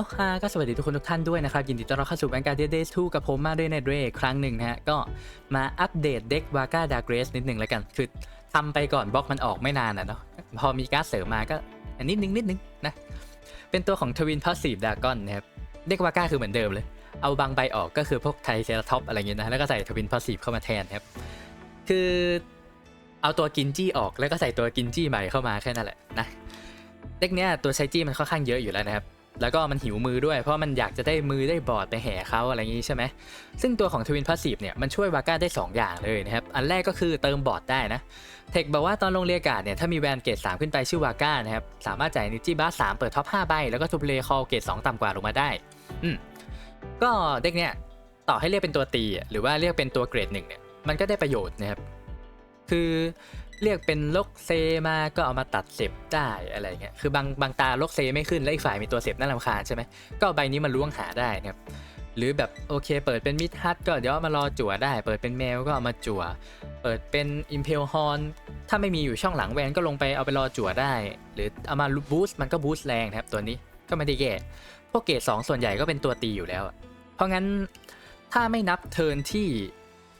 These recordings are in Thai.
โอ้ฮาก็สวัสดีทุกคนทุกท่านด้วยนะครับ ยินดีต้อนรับเข้าสู่แบงการ์เดย์ทูกับผมมาด้วยในเดรอีกครั้งหนึ่งนะฮะ ก็มาอัปเดตเด็กวาก้าดาร์เกรสนิดหนึ่งแล้วกัน คือทำไปก่อนบล็อกมันออกไม่นานอะเนาะพอมีการ์ดเสริมมาก็นิดนึงนิดนึงนะ เป็นตัวของทวินพาสซีฟดากอนนะครับ เด็กวาก้าคือเหมือนเดิมเลย เอาบางใบออกก็คือพวกไทเซราท็อปอะไรเงี้ยนะแล้วก็ใส่ทวินพาสซีฟเข้ามาแทนครับ คือเอาตัวกินจี้ออกแล้วก็ใส่ตัวกินจี้ใหม่เข้ามาแค่นั้นแหละนะเด็กเนี้ยตัวใช้จี้มันค่อนข้างเยอะอยู่แล้วนะครับ แล้วก็มันหิวมือด้วยเพราะมันอยากจะได้มือได้บอดไปแห่เขาอะไรอย่างนี้ใช่ไหมซึ่งตัวของทวินพาสซีฟเนี่ยมันช่วยวาก้าได้ 2 อย่างเลยนะครับ อันแรกก็คือเติมบอดได้นะ เทคบอกว่าตอนลงเรียกาศเนี่ยถ้ามีแวนเกรด3ขึ้นไปชื่อวาก้านะครับ สามารถจ่ายนิจิบัส3เปิดท็อป5ใบ แล้วก็ทูเลย์คอลเกรด2ต่ำกว่าลงมาได้อืมก็เด็กเนี่ยต่อให้เรียกเป็นตัวตีหรือว่าเรียกเป็นตัวเกรดหนึ่งเนี่ยมันก็ได้ประโยชน์นะครับคือ เรียกเป็นลกเซมาก็เอามาตัดเสพได้อะไรเงี้ยคือบางบางตาลกเซไม่ขึ้นแล้วอีกฝ่ายมีตัวเสพน่ารำคาญใช่ไหมก็ใบนี้มาล้วงหาได้นะครับหรือแบบโอเค เปิดเป็นมิดฮัตก็เดี๋ยวมารอจั่วได้ เปิดเป็นแมวก็เอามาจั่ว เปิดเป็นอิมเพลฮอนถ้าไม่มีอยู่ช่องหลังแวนก็ลงไปเอาไปรอจั่วได้ หรือเอามาบูสต์มันก็บูสต์แรงนะครับตัวนี้ก็ไม่ได้แย่พวกเกรดสองส่วนใหญ่ก็เป็นตัวตีอยู่แล้ว เพราะงั้นถ้าไม่นับเทิร์นที่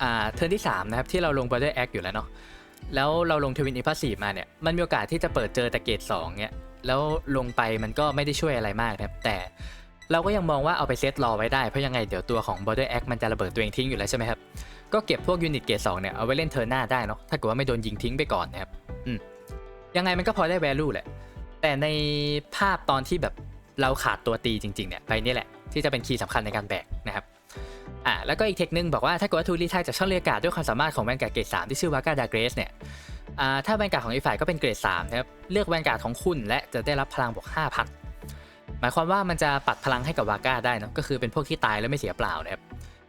อ่าเทิร์นที่สามนะครับที่เราลงไปด้วยแอคอยู่แล้วเนาะ แล้วเราลงทวินอีพัสีมาเนี่ยมันมีโอกาสที่จะเปิดเจอแต่เกรด2เนี่ยแล้วลงไปมันก็ไม่ได้ช่วยอะไรมากนะครับแต่เราก็ยังมองว่าเอาไปเซตรอไว้ได้เพราะยังไงเดี๋ยวตัวของ Border Act มันจะระเบิดตัวเองทิ้งอยู่แล้วใช่ไหมครับ ก็เก็บพวกยูนิตเกรด2เนี่ยเอาไว้เล่นเทิร์หน้าได้เนาะถ้าเกิดว่าไม่โดนยิงทิ้งไปก่อนนะครับอืมยังไงมันก็พอได้ value แหละ แต่ในภาพตอนที่แบบเราขาดตัวตีจริงๆเนี่ยไปนี่แหละที่จะเป็นคีย์สำคัญในการแบกนะครับ อ่าแล้วก็อีกเทคนึงบอกว่าถ้าเกิดว่าทูรีไทยจากช่องเรียกาดด้วยความสามารถของแวนการ์ดเกรด3ที่ชื่อวากาดาเกรสเนี่ยอ่าถ้าแวนการ์ดของอีกฝ่ายก็เป็นเกรด3นะครับเลือกแวนการ์ดของคุณและจะได้รับพลังบวก5,000หมายความว่ามันจะปัดพลังให้กับวาก้าได้เนะก็คือเป็นพวกที่ตายแล้วไม่เสียเปล่านะครับ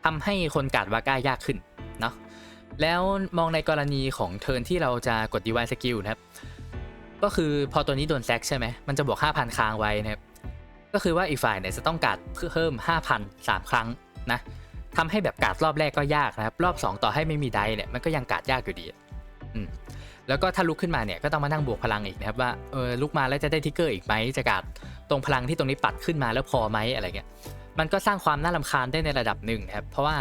ทำให้คนการ์ดวาก้ายากขึ้นเนาะแล้วมองในกรณีของเทิร์นที่เราจะกดดีวายสกิลนะครับก็คือพอตัวนี้โดนแซกใช่ไหมมันจะบวก5,000ค้างไว้นะครับก็คือว่าอีกฝ่ายเนี่ยจะต้องการ์ดเพิ่ม 5,000 3 ครั้งนะ ทำให้แบบกาดรอบแรกก็ยากนะครับ รอบ 2 ต่อให้ไม่มีไดเนี่ยมันก็ยังกาดยากอยู่ดีอืมแล้วก็ถ้าลุกขึ้นมาเนี่ยก็ต้องมานั่งบวกพลังอีกนะครับว่าเออลุกมาแล้วจะได้ทิกเกอร์อีกไหมจะกาดตรงพลังที่ตรงนี้ปัดขึ้นมาแล้วพอไหมอะไรเงี้ยมันก็สร้างความน่ารำคาญได้ในระดับหนึ่งนะครับเพราะว่า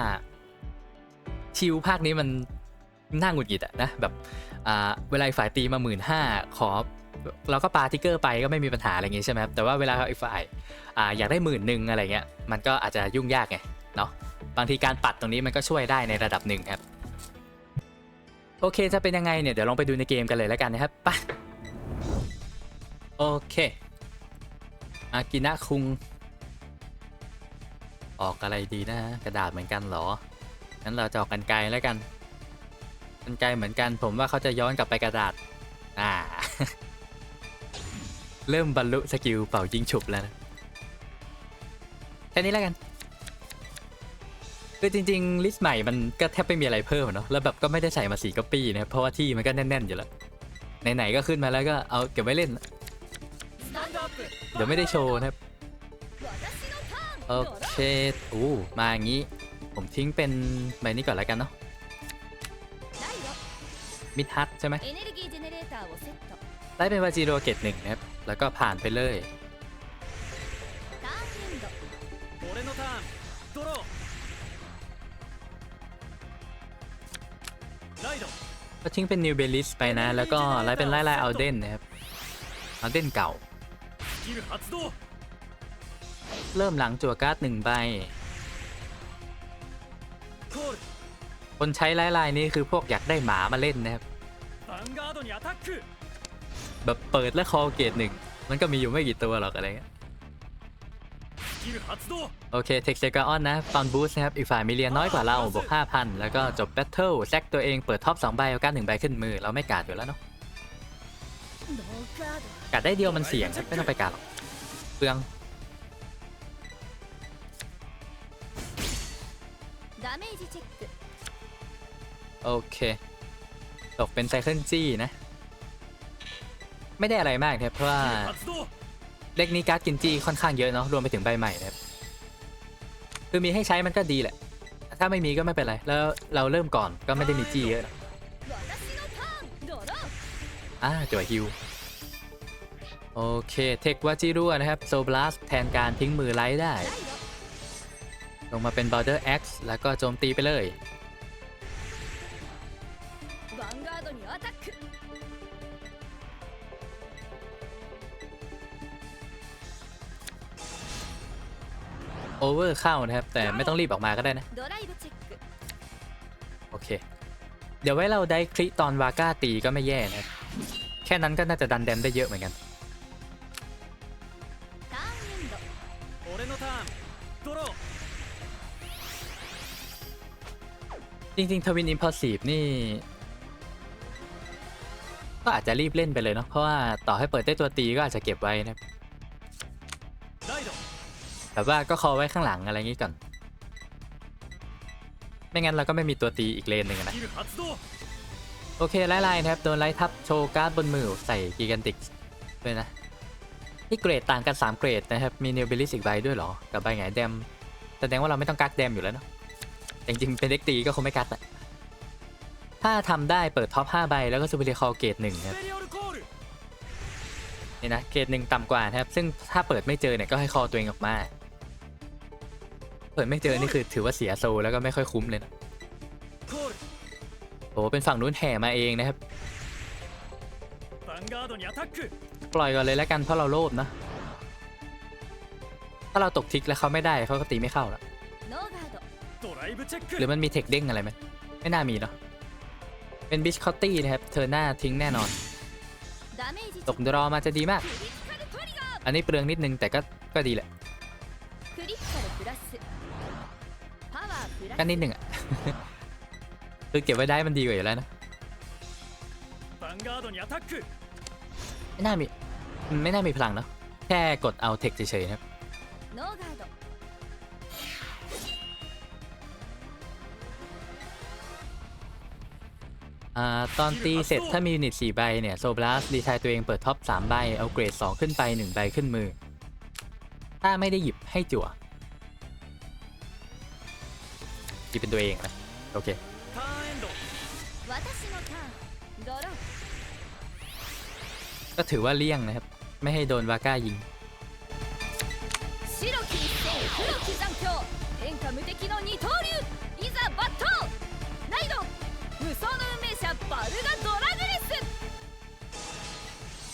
ชิวภาคนี้มันน่าหงุดหงิดอะนะแบบอ่าเวลาฝ่ายตีมาหมื่นห้าขอเราก็ปาทิกเกอร์ไปก็ไม่มีปัญหาอะไรอย่างงี้ใช่ไหมครับแต่ว่าเวลาอีกฝ่ายอ่าอยากได้หมื่นหนึ่งอะไรเงี้ยมันก็อาจจะยุ่งยากไง เนาะบางทีการปัดตรงนี้มันก็ช่วยได้ในระดับหนึ่งครับโอเคจะเป็นยังไงเนี่ยเดี๋ยวลองไปดูในเกมกันเลยแล้วกันนะครับไปโอเคอากินะคุง ออกอะไรดีนะกระดาษเหมือนกันเหรองั้นเราจะออกกันไกลแล้วกันกันไกลเหมือนกัน ผมว่าเขาจะย้อนกลับไปกระดาษอ่าเริ่มบรรลุสกิลเป่ายิงฉุบแล้วนะแค่นี้แล้วกัน คือจริงๆลิสต์ใหม่มันก็แทบไม่มีอะไรเพิ่มเนาะแล้วแบบก็ไม่ได้ใส่มาสี่ก๊อปปี้นะเพราะว่าที่มันก็แน่นๆอยู่แล้วไหนๆก็ขึ้นมาแล้วก็เอาเก็บไว้เล่น เดี๋ยวไม่ได้โชว์นะครับโอเคโอ้มาอย่างนี้ ผมทิ้งเป็นใบนี้ก่อนแล้วกันเนาะมิดฮัทใช่ไหมได้เป็นวาจิโรเกตหนึ่งนะครับแล้วก็ผ่านไปเลย ก็ทิ้งเป็นนิวเบลิสไปนะ แล้วก็ไล่เป็นไล่ไล่เอาเดนนะครับเอาเดนเก่า เริ่มหลังจั่วการ์ดหนึ่งใบ คนใช้ไล่ไล่นี้คือพวกอยากได้หมามาเล่นนะครับ แบบเปิดและคอเกตหนึ่ง มันก็มีอยู่ไม่กี่ตัวหรอกอะไรเงี้ย โอเคเทคเซกาออนนะปันบูสต์นะครับ อีกฝ่ายมีเรียนน้อยกว่าเราบวก5,000 แล้วก็จบแบทเทิลแซกตัวเองเปิดท็อป2ใบเอาการหนึ่งใบขึ้นมือ เราไม่กาดอยู่แล้วเนาะกาดได้เดียวมันเสี่ยงครับไม่ต้องไปกาดหรอกเปลืองโอเค ตกเป็นไซเคิลจี้นะ ไม่ได้อะไรมากครับเพราะว่า เล็กนี้การ์ดกินจีค่อนข้างเยอะเนาะรวมไปถึงใบใหม่นะครับคือมีให้ใช้มันก็ดีแหละ ถ้าไม่มีก็ไม่เป็นไร แล้วเราเริ่มก่อนก็ไม่ได้มีจี้เยอะอ่าจอยฮิวโอเค เทควาจีรั่วนะครับโซบลัสแทนการทิ้งมือไลท์ได้ ลงมาเป็น Border X แล้วก็โจมตีไปเลย โอเวอร์เข้านะครับ แต่ไม่ต้องรีบออกมาก็ได้นะ โอเค เดี๋ยวไว้เราได้คลิตอนวาก้าตีก็ไม่แย่นะครับ แค่นั้นก็น่าจะดันแดมได้เยอะเหมือนกันจริงๆทวินอิมพอสีฟนี่ ก็อาจจะรีบเล่นไปเลยเนาะเพราะว่าต่อให้เปิดได้ตัวตีก็อาจจะเก็บไว้นะครับ แบบว่าก็คอไว้ข้างหลังอะไรงี้ก่อน ไม่งั้นเราก็ไม่มีตัวตีอีกเลนหนึ่งนะ โอเคไล่ไล่นะครับ โดนไล่ทับโชว์การ์ดบนมือใส่กิกันติกด้วยนะ ที่เกรดต่างกัน 3 เกรดนะครับ มีเนวเบลิสอีกใบด้วยหรอ กับใบไงแดม แสดงว่าเราไม่ต้องกักแดมอยู่แล้วเนาะแต่จริงเป็นเด็กตีก็คงไม่กักแหละถ้าทำได้เปิดท็อป5ใบแล้วก็สูเปอร์เรคอเกรดหนึ่งครับนี่นะเกรดหนึ่งต่ำกว่านะครับ ซึ่งถ้าเปิดไม่เจอเนี่ยก็ให้คอตัวเองออกมาิดไม่เจอนี่คือถือว่าเสียโซแล้วก็ไม่ค่อยคุ้มเลยนะโอ้เป็นฝั่งนู้นแห่มาเองนะครับ ปล่อยก่อนเลยแล้วกันเพราะเราโลภนะ ถ้าเราตกทิกแล้วเขาไม่ได้เขาก็ตีไม่เข้าแล้วหรือมันมีเทคเด้งอะไรไหมไม่น่ามีเนาะเป็นบิชคอตตี้นะครับ เธอหน้าทิ้งแน่นอน ตกดรอมาจะดีมาก อันนี้เปลืองนิดนึงแต่ก็ก็ดีแหละ ก็นิดหนึ่งอะ คือเก็บไว้ได้มันดีกว่าอยู่แล้วนะไม่น่ามีไม่น่ามีพลังเนาะแค่กดเอาเทคเฉยๆนะตอนตีเสร็จถ้ามียูนิต4ใบเนี่ยโซบลัสรีทายตัวเองเปิดท็อป3ใบเอาเกรด 2 ขึ้นไป 1 ใบขึ้นมือ ถ้าไม่ได้หยิบให้จั่ว ที่เป็นตัวเองนะโอเคก็ถือว่าเลี่ยงนะครับ ไม่ให้โดนวาก้ายิง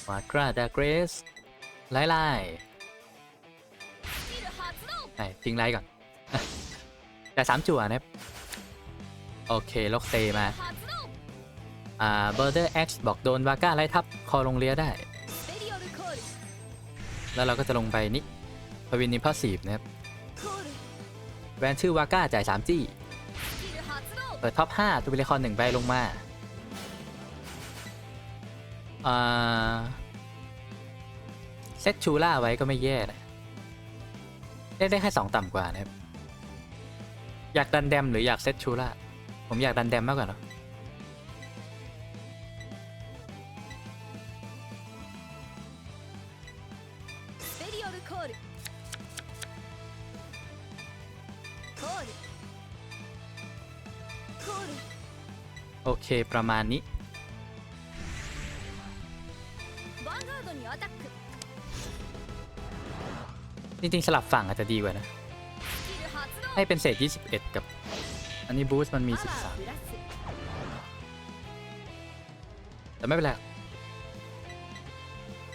วากราดาเกรสไล่ไล่ไอ้ทิ้งไล่ก่อน แต่สามจั่วนะครัโอเคล็อกเซมาอ่าเบอร์เดอร์เอ็กซ์บอกโดนวาก้าไล่ทับ คอลงเรืยได้ แล้วเราก็จะลงไปนี่พวินนิพัสีฟนะครับแวนชื่อวาก้าจ่ายสามจี้เปิดท็อปห้าตัวลคอรหนึ่งใบลงมาอ่าเซตชูล่าไว้ก็ไม่แย่นะเล่ได้แค่สองต่ำกว่านะครับ อยากดันแดมหรืออยากเซตชูล่าผมอยากดันแดมมากกว่าเนาโอเค ประมาณนี้ จริงๆ สลับฝั่งอาจจะดีกว่านะ ให้เป็นเศษ 21 กับ อันนี้บูสต์มันมี 13 แต่ไม่เป็นไร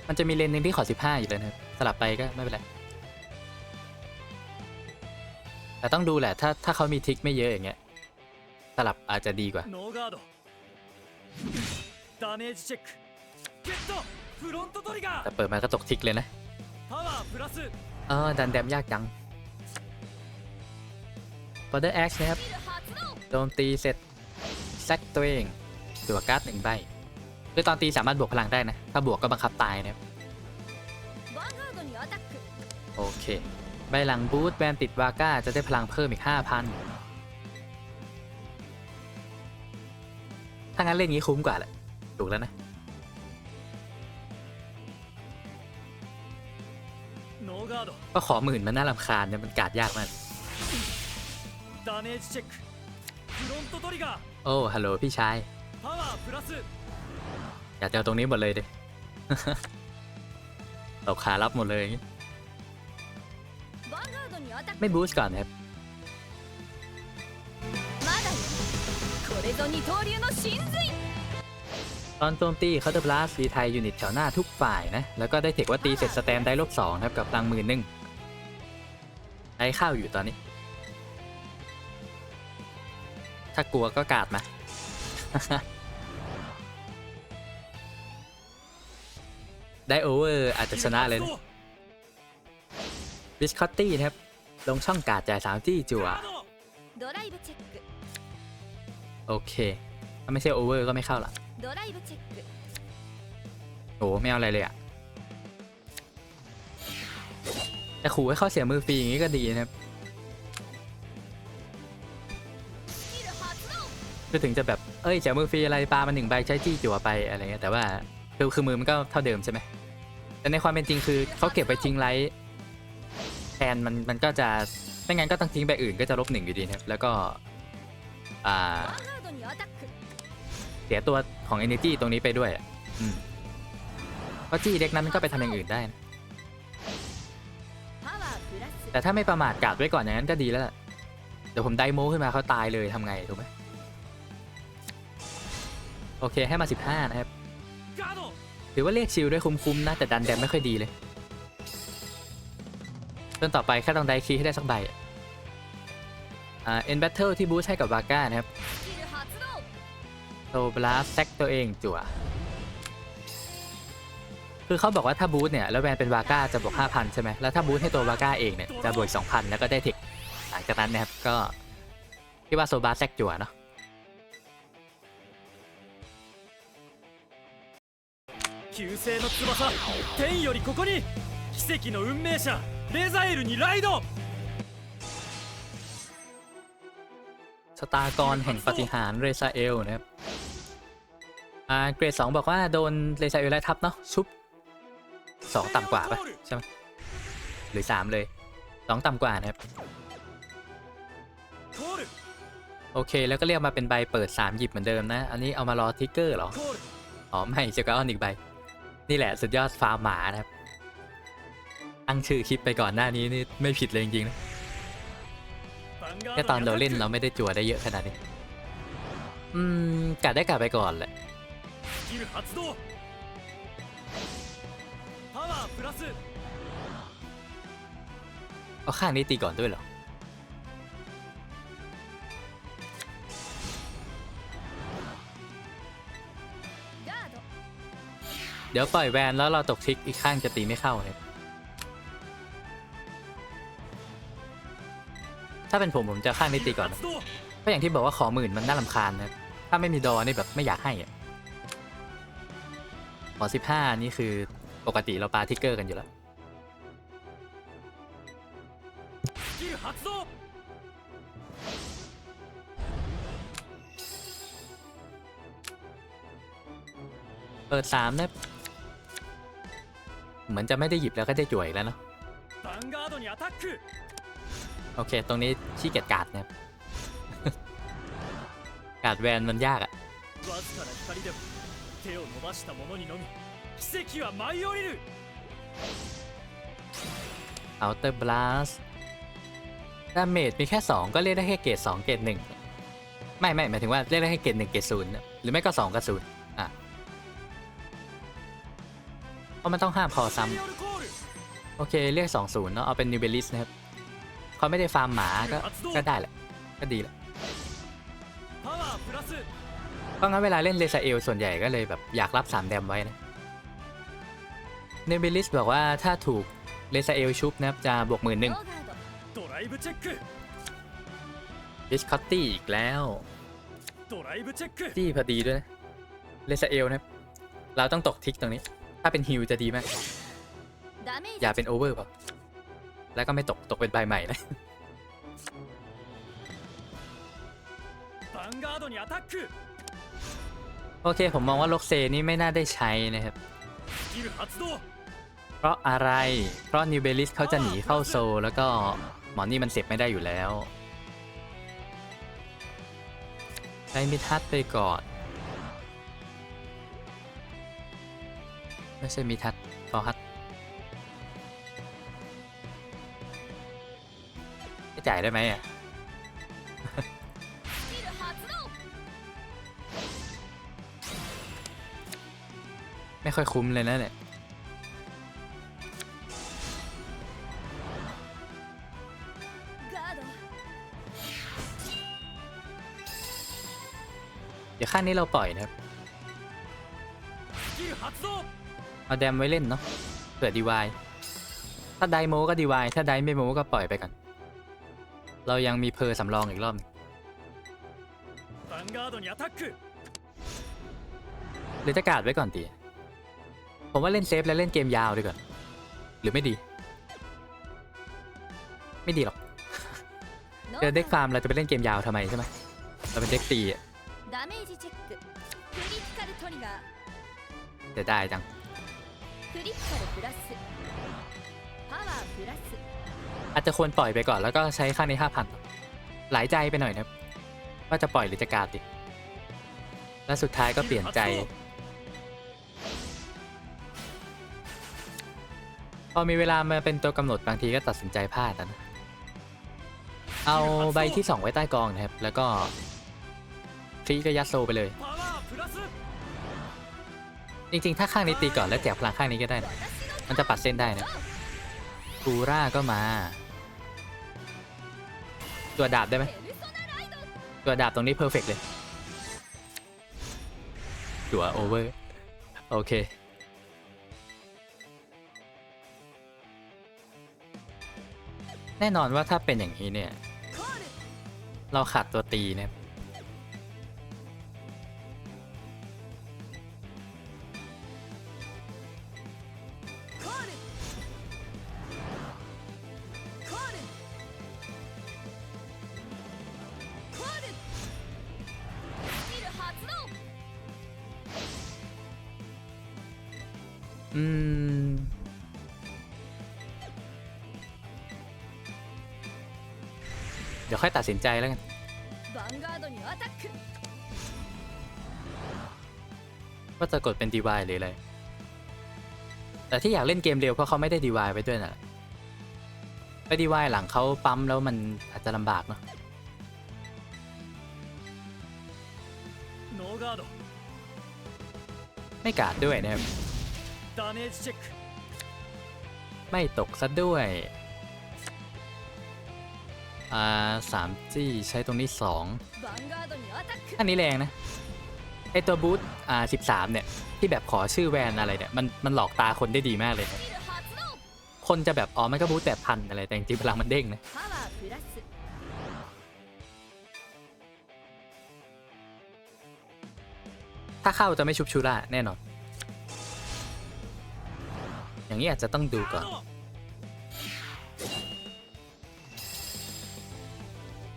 มันจะมีเลนหนึ่งที่ขอ 15 อยู่เลยนะคสลับไปก็ไม่เป็นไร แต่ต้องดูแหละ ถ้าถ้าเขามีทิกไม่เยอะอย่างเงี้ย สลับอาจจะดีกว่าแต่เปิดมาก็ตกทิกเลยนะ เออดันแดมยากจัง b o ด d e r Axe นะครับโดนตีเสร็จแซกตัวเองตัวการ์ดหนึ่งใบด้วยตอนตีสามารถบวกพลังได้นะ ถ้าบวกก็บังคับตายนะโอเค ใบหลังบูทแบนติดวาก้าจะได้พลังเพิ่มอีก 5,000 ถ้างั้นเล่นงี้คุ้มกว่าแหละ ถูกแล้วนะก็ขอหมื่นมันน่าลำคาญเนี่ยมันกาดยากมาก ダメージチェックフロントトリガー โอ้ฮัลโหลพี่ชาย パワープラス อยากจะเอาตรงนี้หมดเลยดิ ตกขารับหมดเลย ヴァンガードにアタック ไม่บูสต์ก่อนนะครับ まだよこれぞ二刀流の神髄 ตอนโจมตีเขาจะบลัสตีไทยยูนิตแถวหน้าทุกฝ่ายนะ แล้วก็ได้เทคว่าตีเสร็จสแตนได้ลบสองนะครับกับพลังหมื่นหนึ่งได้ข้าวอยู่ตอนนี้ ากลัวก็กาดมา ได้โอเวอร์อาจจะชนะเลยบิสคอตตี้นะครับ ลงช่องกาดจ่ายสามที่จั่วโอเค ถ้าไม่ใช่โอเวอร์ก็ไม่เข้าละโอ้ไม่เอาอะไรเลยอะแต่ขู่ให้เข้าเสียมือฟรีอย่างนี้ก็ดีนะครับ คือถึงจะแบบเอ้ยแจกมือฟรีอะไรปลามาหนึ่งใบใช้จี้จั่วไปอะไรเงี้ยแต่ว่าคือคือมือมันก็เท่าเดิมใช่ไหมแต่ในความเป็นจริงคือเขาเก็บไปทิ้งไลท์แทนมันมันก็จะไม่งั้นก็ต้องทิ้งไปอื่นก็จะลบหนึ่งอยู่ดีครับแล้วก็อ่าเสียตัวของ Energy ตรงนี้ไปด้วยอืมเพราะจี้เด็กนั้นมันก็ไปทำอย่างอื่นได้นะแต่ถ้าไม่ประมาทกาดไว้ก่อนอย่างนั้นก็ดีแล้ว เดี๋ยวผมไดโมขึ้นมาเขาตายเลยทำไงถูกไหม โอเคให้มา 15 นะครับหรือว่าเรียกชิลด้วยคุ้มๆนะแต่ดันแดมไม่ค่อยดีเลยต้นต่อไปแค่ต้องได้คีย์ให้ได้สักใบอ่าเอ็นแบทเทิลที่บูสให้กับวาก้านะครับโตบลาสแซกตัวเองจั่วคือเขาบอกว่าถ้าบูสเนี่ยแล้วแวนเป็นวาก้าจะบวก5,000 ใช่ไหมแล้วถ้าบูสให้ตัววาก้าเองเนี่ยจะบวก2,000 แล้วก็ได้เทคหลังจากนั้นนะครับก็ที่ว่าโซบาแซกจั่วเนาะ 旧星の翼天よりここに奇跡の運命者レザエルにライド สตาร์กรแห่งปาฏิหารย์เรซาเอลนะครับ อ่า เกรด 2 บอกว่าโดนเรซาเอลไล่ทับเนาะ ชุบ 2 ต่ำกว่าปะใช่ไหมหรือ 3 เลย 2 ต่ำกว่านะครับ コール โอเค แล้วก็เรียกมาเป็นใบเปิด 3 หยิบเหมือนเดิมนะ อันนี้เอามารอทิกเกอร์เหรอ コール อ๋อ ไม่จะก็เอาอีกใบ นี่แหละสุดยอดฟาร์มหมานะครับตั้งชื่อคลิปไปก่อนหน้านี้นี่ไม่ผิดเลยจริงๆนะแค่ตอนเราเล่นเราไม่ได้จั่วได้เยอะขนาดนี้ อืมกัดได้กัดไปก่อนแหละเอาข้างนี้ตีก่อนด้วยเหรอ เดี๋ยวปล่อยแวนแล้วเราตกทิกอีกข้างจะตีไม่เข้าเลยถ้าเป็นผมผมจะข้างนี้ตีก่อนเพราะอย่างที่บอกว่าขอหมื่นมันน่าลำคาญนะถ้าไม่มีดอนี่แบบไม่อยากให้อะขอสิบห้านี่คือปกติเราปาทิกเกอร์กันอยู่แล้วเปิดสามนะ เหมือนจะไม่ได้หยิบแล้วก็จะจ่วยแล้วเนาะโอเค ตรงนี้ชี้เกียจการ์ดนะครับการ์ดแวนมันยากอะเอาเตอร์บลัสดาเมจมีแค่ 2 ก็เล่นได้แค่เกรด2เกรด1 ไม่ไม่หมายถึงว่าเล่นได้แค่เกรด1เกรด0หรือไม่ก็ 2กับ0 เพราะมันต้องห้ามคอซ้ำโอเคเรียก 20 เนาะเอาเป็นนิวเบลิสนะครับเขาไม่ได้ฟาร์มหมาก็ก็ได้แหละ ก็ดีแล้วเพราะงั้นเวลาเล่นเลซาเอลส่วนใหญ่ก็เลยแบบอยากรับ 3 แดมไว้นะนิวเบลิสบอกว่าถ้าถูกเลซาเอลชุบนะครับจะบวกหมื่นหนึ่งดิสคอตตี้อีกแล้วตี้พอดีด้วยนะเลซาเอลนะครับเราต้องตกทิกตรงนี้ ถ้าเป็นฮิวจะดีไหมอย่าเป็นโอเวอร์ป่ะแล้วก็ไม่ตก ตกเป็นใบใหม่เลยโอเค ผมมองว่าโลกเซนี่ไม่น่าได้ใช้นะครับ เพราะอะไร เพราะนิวเบลิสเขาจะหนีเข้าโซ แล้วก็หมอนี่มันเสีบไม่ได้อยู่แล้วใช้มิทัศไปก่อน ไม่ใช่มีทัดฟอฮัตไม่จ่ายได้ไหมอะไม่ค่อยคุ้มเลยนะเนี่ยเดี๋ยวขั้นนี้เราปล่อยนะครับ เอาแดมไว้เล่นเนาะเผื่อดีวายถ้าไดโมก็ดีวายถ้าไดไม่โมก็ปล่อยไปกันเรายังมีเพอสำรองอีกรอบหรือจะกาดไว้ก่อนตีผมว่าเล่นเซฟแล้วเล่นเกมยาวดีกว่าหรือไม่ดี ไม่ดีหรอกเจอเด็กฟาร์มเราจะไปเล่นเกมยาวทำไมใช่ไหมเราเป็นเด็กตีอะเสียด้จัง クリティカルプラスパワープラス อาจจะควรปล่อยไปก่อนแล้วก็ใช้ค่าในห้าพันหลายใจไปหน่อยนะครับว่าจะปล่อยหรือจะการดดิแล้วสุดท้ายก็เปลี่ยนใจ พอมีเวลามาเป็นตัวกำหนดบางทีก็ตัดสินใจพลาดอะนะ เอาใบที่สองไว้ใต้กองนะครับ แล้วก็ฟรีก็ยัดโซไปเลย パワープラス จริงๆ ถ้าข้างนี้ตีก่อนแล้วแจกพลังข้างนี้ก็ได้นะมันจะปัดเส้นได้นะกูร่าก็มา ตัวดาบได้ไหมตัวดาบตรงนี้เพอร์เฟกเลย ตัวโอเวอร์ โอเค แน่นอนว่าถ้าเป็นอย่างนี้เนี่ย เราขาดตัวตีเนี่ย เดี๋ยวค่อยตัดสินใจแล้วกัน ว่าจะกดเป็นดีวายหรืออะไร แต่ที่อยากเล่นเกมเร็วเพราะเขาไม่ได้ดีวายไว้ด้วยนะไปดีวายหลังเขาปั๊มแล้วมันอาจจะลำบากเนาะไม่กาดด้วยนะครับ ダメージチェック ไม่ตกซะด้วย อ่าสามจี้ใช้ตรงนี้สอง ヴァンガードにアタック อันนี้แรงนะ ไอตัวบูทอ่าสิบสามเนี่ย ที่แบบขอชื่อแวนอะไรเนี่ย มันมันหลอกตาคนได้ดีมากเลยนะ スキル発動 คนจะแบบ อ๋อ มันก็บูทแบบพันอะไร แต่จริงๆพลังมันเด้งนะ パワープラス ถ้าเข้าจะไม่ชุบชูล่าแน่นอน อย่างนี้อาจจะต้องดูก่อน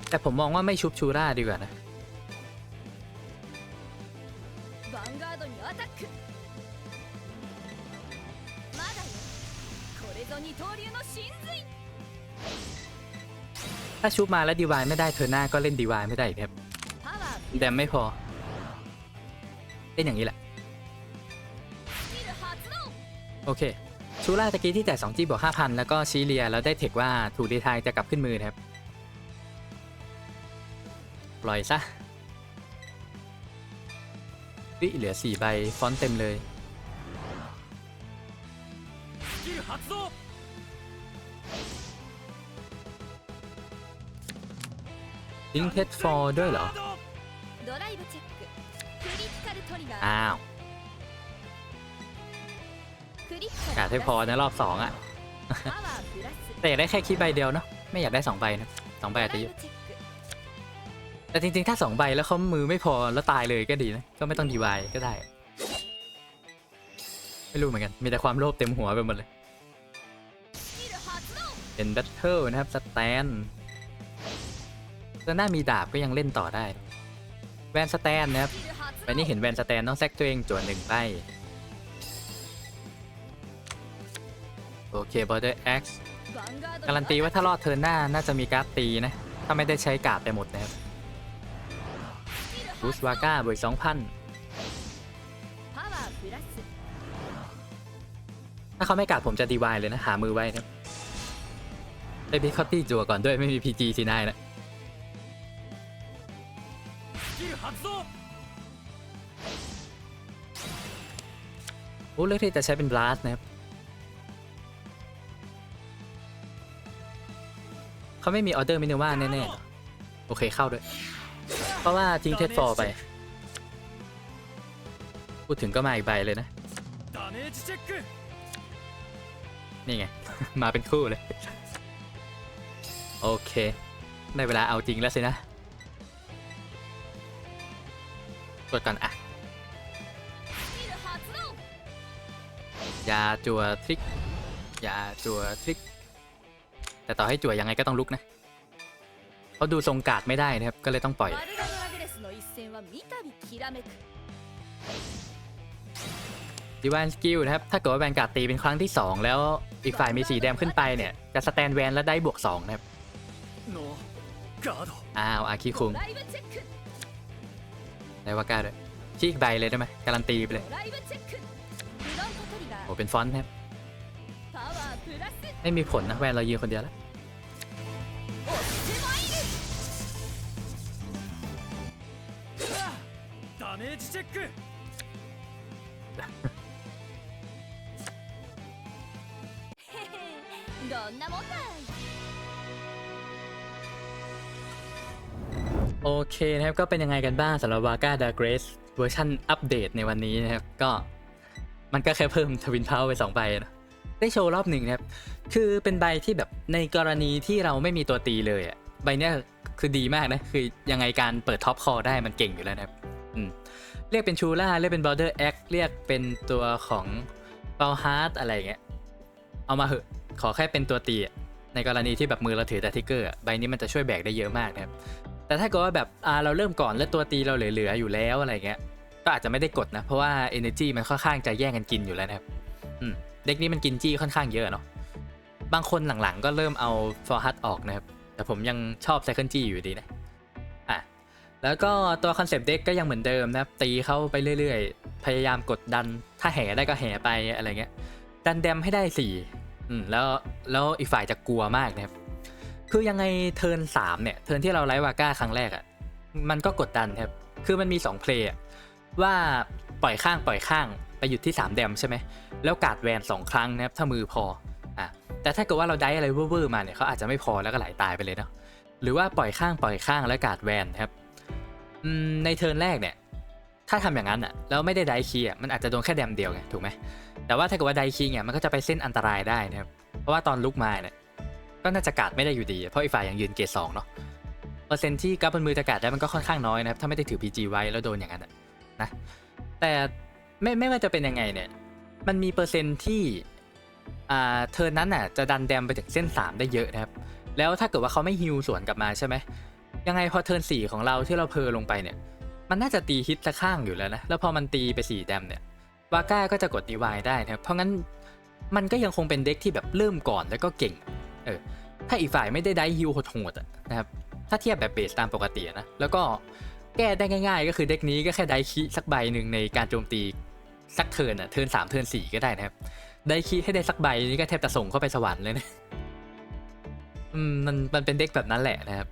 แต่ผมมองว่าไม่ชุบชูร่าดีกว่านะถ้าชุบมาแล้วดีวายไม่ได้เธอหน้าก็เล่นดีวายไม่ได้ครับแต่ไม่พอ เล่นอย่างนี้แหละ โอเค ชูล่าตะกี้ที่แต่2จี้บวก5,000 แล้วก็ชี้เลียแล้วได้เทคว่าถูกดีไทยจะกลับขึ้นมือครับ ปล่อยซะวิเหลือ 4 ใบ ฟอนเต็มเลย ลิงเทสฟอร์ด้วยเหรอ อ้าว กาดให้พอในรอบสองอะแต่อยากได้แค่คิดใบเดียวเนาะไม่อยากได้สองใบนะสองใบอาจจะเยอะแต่จริงๆ ถ้าสองใบแล้วเขามือไม่พอแล้วตายเลยก็ดีนะ ก็ไม่ต้องดีวาก็ได้ ไม่รู้เหมือนกัน มีแต่ความโลภเต็มหัวไปหมดเลย เป็นแบทเทิลนะครับ สแตนแล้วหน้ามีดาบก็ยังเล่นต่อได้ แวนสแตนนะครับวันนี้เห็นแวนสแตนต้องแซกตัวเองจวนหนึ่งไป เค Border Axe การันตีว่าถ้ารอดเทิร์นหน้าน่าจะมีการตีนะ ถ้าไม่ได้ใช้กาดไปหมดนะครับบูสวาก้าบวกสองพันถ้าเขาไม่กาดผมจะดีวายเลยนะ หามือไว้ครัไอพิคอตตี้จัวก่อนด้วยไม่มีพีจีสีนายนะโอ้เลือกที่จะใช้เป็นบลัสนะครับ เขาไม่มีออเดอร์มินิว่าแน่ๆ โอเคเข้าด้วย เพราะว่าทิ้งเทสฟอร์ไป พูดถึงก็มาอีกใบเลยนะ นี่ไง มาเป็นคู่เลย โอเค ได้เวลาเอาจริงแล้วสินะกดก่อนอะยาจัวทริกยาจัวทริก แต่ต่อให้จั่วยังไงก็ต้องลุกนะเขาดูทรงกาดไม่ได้นะครับ ก็เลยต้องปล่อย ดิวานสกิลนะครับ ถ้าเกิดว่าแวนการ์ดตีเป็นครั้งที่ 2 แล้วอีกฝ่ายมีสีแดงขึ้นไปเนี่ย จะสแตนแวนและได้บวก 2 นะครับ อ้าว อาคิคุงได้ว่าก้าเลยชี้ใบเลยได้ไหมการันตีไปเลยโอ้เป็นฟอนต์นะครับ ไม่มีผลนะแวนเรายืนคนเดียวแล้วโอเคนะครับก็เป็นยังไงกันบ้างสำหรับวาก้าดาเกรสเวอร์ชันอัปเดตในวันนี้นะครับ ก็มันก็แค่เพิ่มทวินเพาไปสองใบนะ ได้โชว์รอบหนึ่งนะครับ คือเป็นใบที่แบบในกรณีที่เราไม่มีตัวตีเลยอะใบเนี้ยคือดีมากนะ คือยังไงการเปิดท็อปคอได้มันเก่งอยู่แล้วนะครับอืมเรียกเป็นชูล่าเรียกเป็นบอ r เดอร์แอคเรียกเป็นตัวของเปาฮาร์ดอะไรเงี้ย เอามาเหอะขอแค่เป็นตัวตีอะในกรณีที่แบบมือเราถือแต่ทิกเกอร์ใบนี้มันจะช่วยแบกได้เยอะมากนะครับ แต่ถ้าเกิดว่าแบบอ่าเราเริ่มก่อนแล้วตัวตีเราเหลือๆอยู่แล้วอะไรเงี้ย ก็อาจจะไม่ได้กดนะ เพราะว่า Energy มันค่อนข้างจะแย่งกันกินอยู่แล้วนะครับ อืม เด็กนี้มันกินจี้ค่อนข้างเยอะเนาะบางคนหลังๆ ก็เริ่มเอา For h u t ออกนะครับ แต่ผมยังชอบ Cycle G อยู่ดีนะอะแล้วก็ตัวคอนเซปต์เด็กก็ยังเหมือนเดิมนะครับ ตีเข้าไปเรื่อยๆ พยายามกดดันถ้าแห่ได้ก็แห่ไปอะไรเงี้ยดันแดมให้ได้สี่อืมแล้วแล้วอีกฝ่ายจะกลัวมากนะครับ คือยังไงเทิร์นสามเนี่ยเทิร์นที่เราไลฟ์วาก้าครั้งแรกอะ่ะมันก็กดดันครับ คือมันมี2เพลย์ว่าปล่อยข้างปล่อยข้าง ไปหยุดที่ 3 แดมใช่ไหมแล้วกาดแวน 2 ครั้งนะครับถ้ามือพออะแต่ถ้าเกิดว่าเราได้อะไรเวอร์ๆมาเนี่ยเขาอาจจะไม่พอแล้วก็ไหลตายไปเลยเนาะหรือว่าปล่อยข้างปล่อยข้างแล้วกาดแวนครับในเทิร์นแรกเนี่ยถ้าทำอย่างนั้นอะแล้วไม่ได้ไดคีย์อะมันอาจจะโดนแค่แดมเดียวไงถูกไหมแต่ว่าถ้าเกิดว่าไดคีย์เนี่ยมันก็จะไปเส้นอันตรายได้นะครับเพราะว่าตอนลุกมาเนี่ยก็น่าจะกาดไม่ได้อยู่ดี เพราะอีฝ่ายยังยืนเกรดสองเนาะเปอร์เซ็นต์ที่กราฟบนมือจะกาดได้มันก็ค่อนข้างน้อยนะครับถ้าไม่ได้ถือ PG ไว้แล้วโดนอย่างนั้นะนะแต่ ไม่ไม่ว่าจะเป็นยังไงเนี่ย มันมีเปอร์เซ็นต์ที่อ่าเทิร์นนั้นน่ะ จะดันแดมไปถึงเส้น 3 ได้เยอะนะครับ แล้วถ้าเกิดว่าเขาไม่ฮิวสวนกลับมาใช่ไหมยังไงพอเทิร์นสี่ของเราที่เราเพลลงไปเนี่ย มันน่าจะตีฮิตสักข้างอยู่แล้วนะ แล้วพอมันตีไป4แดมเนี่ยวาก้าก็จะกดดีวายได้นะครับ เพราะงั้นมันก็ยังคงเป็นเด็กที่แบบเริ่มก่อนแล้วก็เก่ง เออ ถ้าอีกฝ่ายไม่ได้ได้ฮิวโหดๆนะครับ ถ้าเทียบแบบเบสตามปกตินะ แล้วก็แก้ได้ง่าย ๆ ก็คือเด็กนี้ก็แค่ได้คีสักใบหนึ่งในการโจมตี สักเทินอะเทินสามเทินสี่ก็ได้นะครับ ได้คีให้ได้สักใบนี่ก็แทบจะส่งเข้าไปสวรรค์เลยนะอืมมันมันเป็นเด็กแบบนั้นแหละนะครับ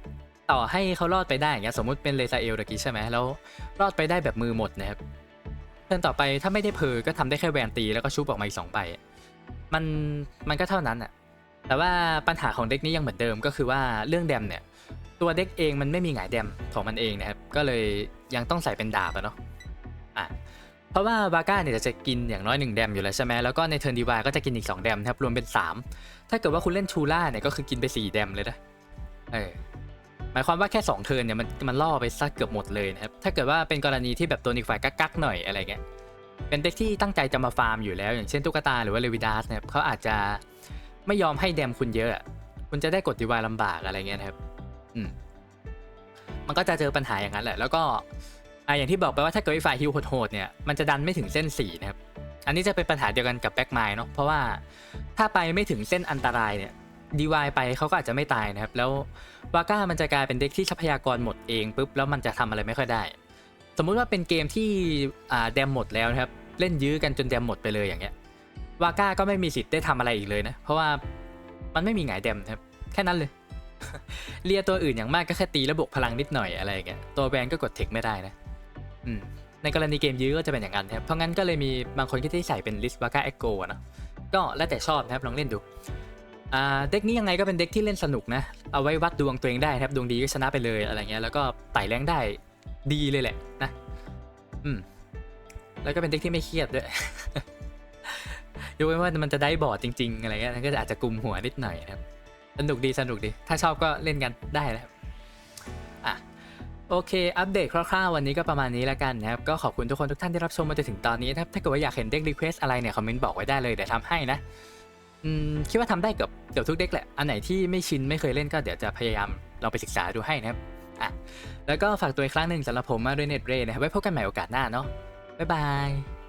ต่อให้เขารอดไปได้อย่างเงี้ยสมมติเป็นเลซาเอลตะกี้ใช่ไหมแล้ว รอดไปได้แบบมือหมดนะครับเทินต่อไปถ้าไม่ได้เพอก็ทำได้แค่แวนตีแล้วก็ชุบออกมาอีกสองใบมันมันก็เท่านั้นอะแต่ว่าปัญหาของเด็กนี้ยังเหมือนเดิมก็คือว่าเรื่องแดมเนี่ย ตัวเด็กเองมันไม่มีหงายแดมของมันเองนะครับ ก็เลยยังต้องใส่เป็นดาบอะเนาะอะ เพราะว่าบาก้าเนี่ยจะกินอย่างน้อย 1 แดมอยู่แล้วใช่ไหมแล้วก็ในเทิร์นดีวายก็จะกินอีก 2 แดมนะครับรวมเป็น 3 ถ้าเกิดว่าคุณเล่นชูล่าเนี่ยก็คือกินไป 4 แดมเลยนะเออหมายความว่าแค่ 2 เทิร์นเนี่ยมันมันล่อไปซะเกือบหมดเลยนะครับถ้าเกิดว่าเป็นกรณีที่แบบตัวอีกฝ่ายกักๆหน่อยอะไรเงี้ยเป็นเด็กที่ตั้งใจจะมาฟาร์มอยู่แล้ว อย่างเช่นตุ๊กตาหรือว่าเลวิดาสเนี่ยเขาอาจจะไม่ยอมให้แดมคุณเยอะ คุณจะได้กดดีวายลำบากอะไรเงี้ยนะครับ อืมมันก็จะเจอปัญหาอย่างนั้นแหละ แล้วก็ อะอย่างที่บอกไปว่าถ้าเกิดฝ่ายฮิวโหดๆเนี่ยมันจะดันไม่ถึงเส้นสีนะครับอันนี้จะเป็นปัญหาเดียวกันกับแบ็กไมล์เนาะเพราะว่าถ้าไปไม่ถึงเส้นอันตรายเนี่ยดีวายไปเขาก็อาจจะไม่ตายนะครับ แล้ววาก้ามันจะกลายเป็นเด็กที่ทรัพยากรหมดเองปุ๊บแล้วมันจะทำอะไรไม่ค่อยได้ สมมุติว่าเป็นเกมที่อ่าแดมหมดแล้วนะครับเล่นยื้อกันจนแดมหมดไปเลยอย่างเงี้ยวาก้าก็ไม่มีสิทธิ์ได้ทำอะไรอีกเลยนะเพราะว่ามันไม่มีหงายแดมครับแค่นั้นเลยเลียตัวอื่นอย่างมากก็แค่ตีแล้วบพลังนิดหน่อยอะไรอย่างเงี้ยตัวแบนก็กดเทคไม่ได้นะ ในกรณีเกมยื้อก็จะเป็นอย่างนั้นนะครับ เพราะงั้นก็เลยมีบางคนที่ได้ใส่เป็นลิสต์วาก้าเอ็กโกนะก็แล้วแต่ชอบนะครับลองเล่นดูอ่าเด็กนี้ยังไงก็เป็นเด็กที่เล่นสนุกนะ เอาไว้วัดดวงตัวเองได้นะครับ ดวงดีก็ชนะไปเลยอะไรเงี้ย แล้วก็ไต่แรงได้ดีเลยแหละนะ อืม แล้วก็เป็นเด็กที่ไม่เครียดด้วย ยกเว้นว่ามันจะได้บอร์ดจริง ๆ อะไรเงี้ย ก็อาจจะกลุมหัวนิดหน่อยนะครับ สนุกดีสนุกดี ถ้าชอบก็เล่นกันได้นะครับอะ โอเค อัปเดตคร่าวๆวันนี้ก็ประมาณนี้แล้วกันนะครับ ก็ขอบคุณทุกคนทุกท่านที่รับชมมาจนถึงตอนนี้นะครับ ถ้าเกิดว่าอยากเห็นเด็กรีเควสอะไรเนี่ย คอมเมนต์บอกไว้ได้เลยเดี๋ยวทำให้นะ อืม คิดว่าทำได้เกือบเกือบทุกเด็กแหละ อันไหนที่ไม่ชินไม่เคยเล่นก็เดี๋ยวจะพยายามลองไปศึกษาดูให้นะครับ อะ แล้วก็ฝากตัวอีกครั้งหนึ่งสำหรับผมมาด้วยเน็ตเรย์นะครับ ไว้พบกันใหม่โอกาสหน้าเนาะบ๊ายบาย